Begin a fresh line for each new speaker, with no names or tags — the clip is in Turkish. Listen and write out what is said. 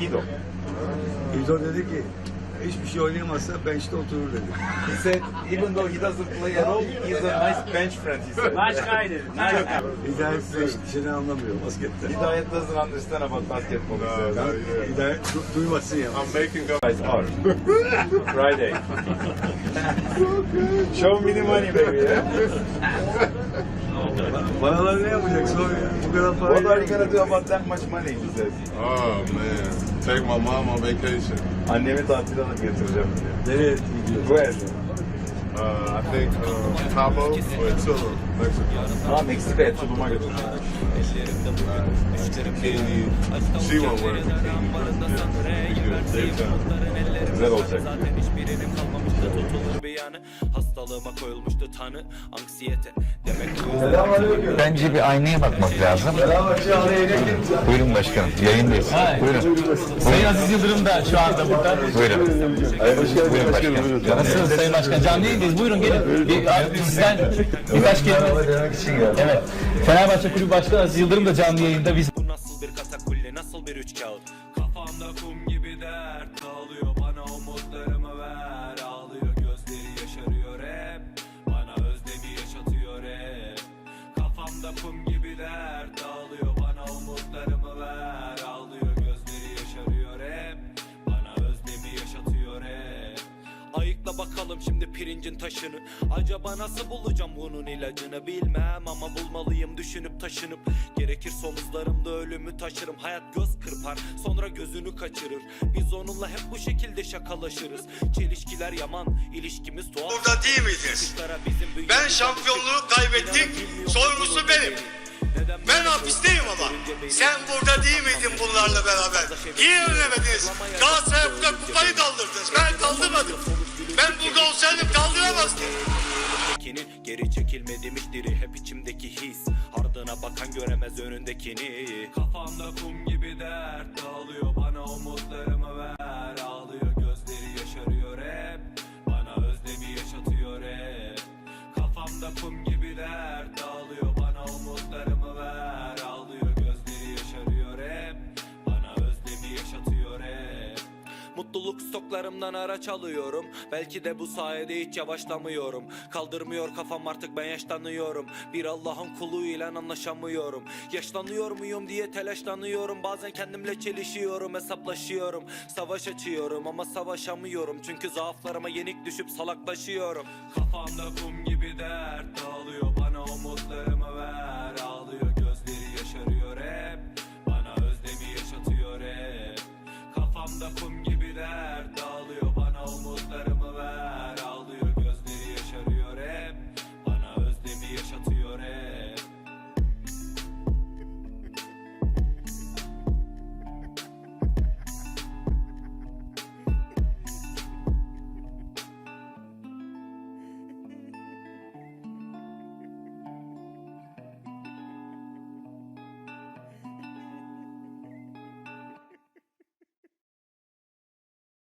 Ido.
İdo dedi ki hiçbir şey oynayamazsa bench'te oturur dedi.
He said even though he doesn't play at all, he's a nice bench friend. He said.
Nice guy dedi. Nice guy.
Hidayet işini anlamıyor baskette.
Hidayet doesn't understand about basketball. He said.
Ben, Hidayet du- duymasın ya.
I'm making.
Guys are. Friday. Show me the money baby. Yeah?
Paraları ne yapacaksın oğlum ya? Bu kadar para.
What are you gonna do about that much money? He says.
Oh man, take my mom on vacation.
Annemi tatile alıp getireceğim diyor.
Nereye gidiyorsun?
Where?
Uh, I think um, Cabo or Tulum, Mexico.
Ha Meksika'ya tuluma götüreceğim.
She won't time.
Güzel olacak.
Zaten kalmamıştı tutulur bir yanı Hastalığıma koyulmuştu tanı Anksiyete Demek ki
Bence bir aynaya bakmak lazım. Buyurun başkanım, yayındayız. Buyurun.
Sayın Aziz Yıldırım da şu anda burada.
Buyurun. Buyurun başkanım.
Nasılsınız Sayın Başkan? Canlı yayındayız. Buyurun gelin. Bir, sizden birkaç kelime.
demek için geldim.
Evet. Fenerbahçe Kulübü Başkanı Aziz Yıldırım da canlı yayında. Biz
Bu nasıl bir katakulle nasıl bir üç kağıt Kafamda kum gibi dert dağılıyor Bana umutlarımı ver Ağlıyor bakalım şimdi pirincin taşını Acaba nasıl bulacağım bunun ilacını bilmem Ama bulmalıyım düşünüp taşınıp Gerekirse omuzlarımda ölümü taşırım Hayat göz kırpar sonra gözünü kaçırır Biz onunla hep bu şekilde şakalaşırız Çelişkiler yaman ilişkimiz tuhaf
Burada değil miydiniz? Ben şampiyonluğu kaybettik, sorumlusu benim. Ben hapisteyim ama. Sen burada değil miydin bunlarla beraber? Niye önlemediniz? Galatasaray burada kupayı kaldırdınız. Ben kaldırmadım. Ben burada olsaydım kaldıramazdım.
Geri çekilme demiştir hep içimdeki his. Ardına bakan göremez önündekini. Kafamda kum Stoklarımdan araç alıyorum Belki de bu sayede hiç yavaşlamıyorum. Kaldırmıyor kafam artık ben yaşlanıyorum. Bir Allah'ın kuluyla anlaşamıyorum. Yaşlanıyor muyum diye telaşlanıyorum. Bazen kendimle çelişiyorum hesaplaşıyorum. Savaş açıyorum ama savaşamıyorum. Çünkü zaaflarıma yenik düşüp salaklaşıyorum. Kafamda kum gibi dert dağılıyor